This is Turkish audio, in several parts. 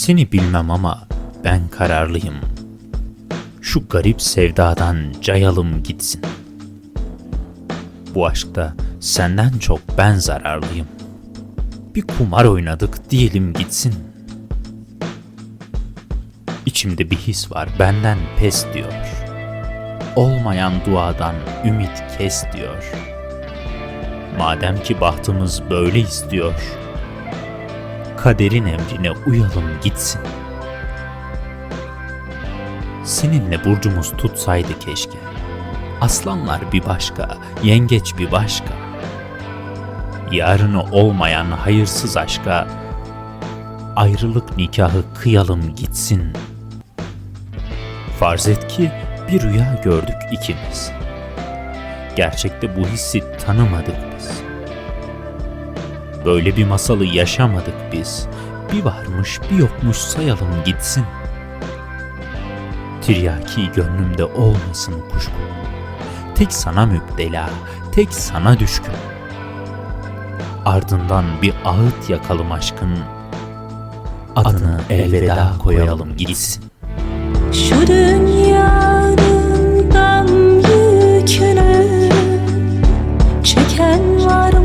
Seni bilmem ama ben kararlıyım. Şu garip sevdadan cayalım gitsin. Bu aşkta senden çok ben zararlıyım. Bir kumar oynadık diyelim gitsin. İçimde bir his var benden pes diyor. Olmayan duadan ümit kes diyor. Madem ki bahtımız böyle istiyor. Kaderin emrine uyalım gitsin. Seninle burcumuz tutsaydı keşke. Aslanlar bir başka, yengeç bir başka. Yarını olmayan hayırsız aşka ayrılık nikahı kıyalım gitsin. Farz et ki bir rüya gördük ikimiz. Gerçekte bu hissi tanımadık biz. Böyle bir masalı yaşamadık biz. Bir varmış bir yokmuş sayalım gitsin. Tiryaki gönlümde olmasın kuşku. Tek sana müptela, tek sana düşkün. Ardından bir ağıt yakalım aşkın. Adını elveda koyalım gitsin. Şu dünyanın yükünü Çeken var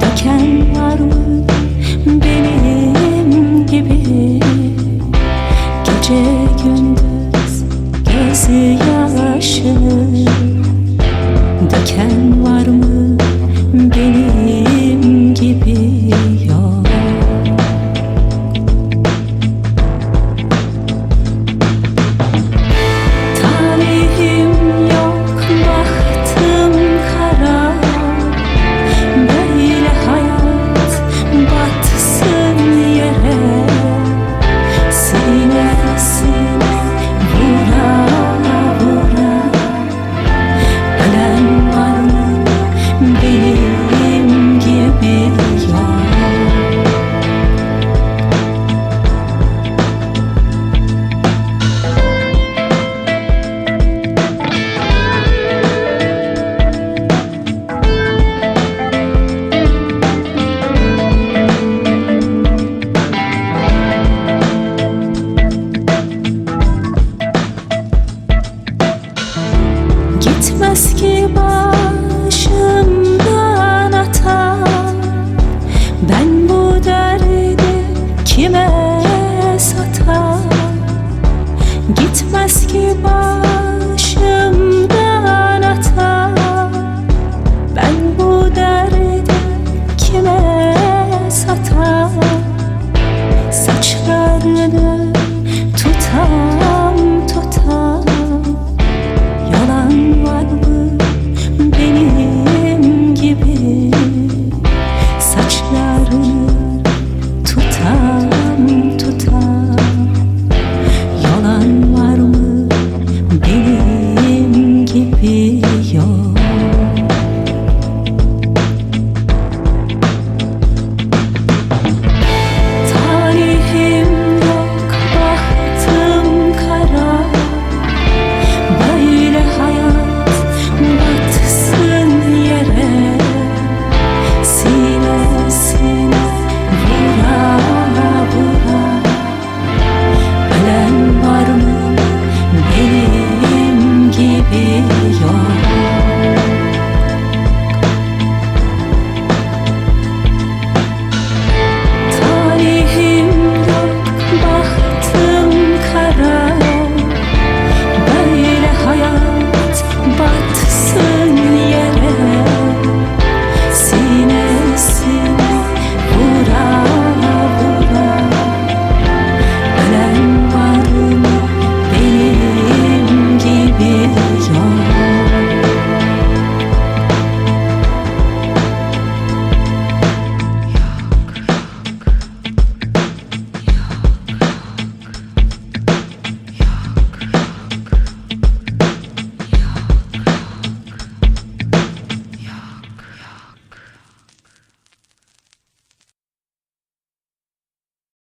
Döken var mı benim gibi? Gece gündüz düşmez ki başımdan ata Ben bu derdi kime